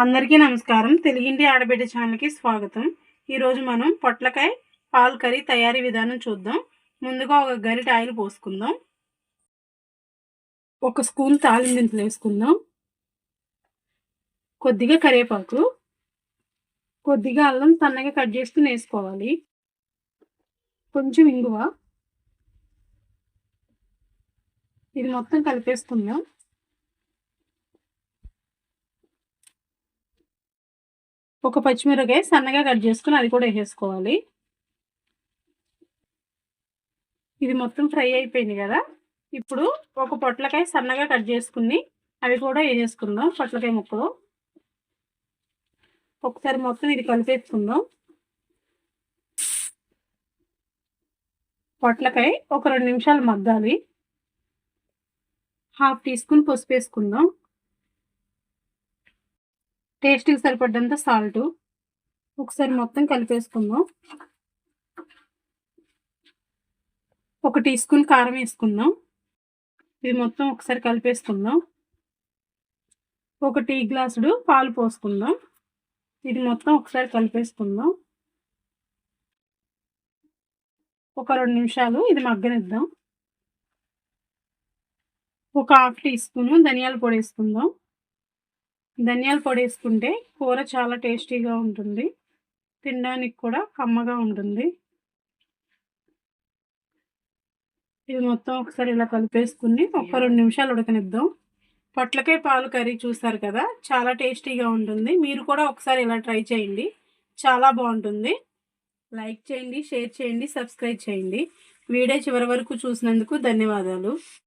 అందరికీ నమస్కారం. తెలుగింటి ఆడబిడ్డ ఛానల్కి స్వాగతం. ఈరోజు మనం పొట్లకాయ పాలు కర్రీ తయారీ విధానం చూద్దాం. ముందుగా ఒక గరిట ఆయిల్ పోసుకుందాం. ఒక స్పూన్ తాలిం దింపులు వేసుకుందాం. కొద్దిగా కరివేపాకు కొద్దిగా అల్లం సన్నగా కట్ చేసుకుని వేసుకోవాలి కొంచెం ఇంగువ. ఇది మొత్తం కలిపేసుకుందాం. ఒక పచ్చిమిరకాయ సన్నగా కట్ చేసుకుని అది కూడా వేసేసుకోవాలి. ఇది మొత్తం ఫ్రై అయిపోయింది కదా. ఇప్పుడు ఒక పొట్లకాయ సన్నగా కట్ చేసుకుని అవి కూడా వేసేసుకుందాం పొట్లకాయ ముక్కలు. ఒకసారి మొత్తం ఇది కలిపేసుకుందాం. పొట్లకాయ ఒక రెండు నిమిషాలు మగ్గాలి. హాఫ్ టీ స్పూన్ పసుపు వేసుకుందాం. టేస్ట్కి సరిపడ్డంత సాల్ట్. ఒకసారి మొత్తం కలిపేసుకుందాం. ఒక టీ స్పూన్ కారం వేసుకుందాం. ఇది మొత్తం ఒకసారి కలిపేసుకుందాం. ఒక టీ గ్లాసుడు పాలు పోసుకుందాం. ఇది మొత్తం ఒకసారి కలిపేసుకుందాం. ఒక రెండు నిమిషాలు ఇది మగ్గనిద్దాం. ఒక హాఫ్ టీ స్పూను ధనియాల పొడి వేసుకుందాం. ధనియాల పొడి వేసుకుంటే కూర చాలా టేస్టీగా ఉంటుంది. తినడానికి కూడా కమ్మగా ఉంటుంది. ఇది మొత్తం ఒకసారి ఇలా కలిపేసుకుని ఒక రెండు నిమిషాలు ఉడకనిద్దాం. పొట్లకాయ పాలు కర్రీ చూస్తారు కదా చాలా టేస్టీగా ఉంటుంది. మీరు కూడా ఒకసారి ఇలా ట్రై చేయండి. చాలా బాగుంటుంది. లైక్ చేయండి షేర్ చేయండి సబ్స్క్రైబ్ చేయండి. వీడియో చివరి వరకు చూసినందుకు ధన్యవాదాలు.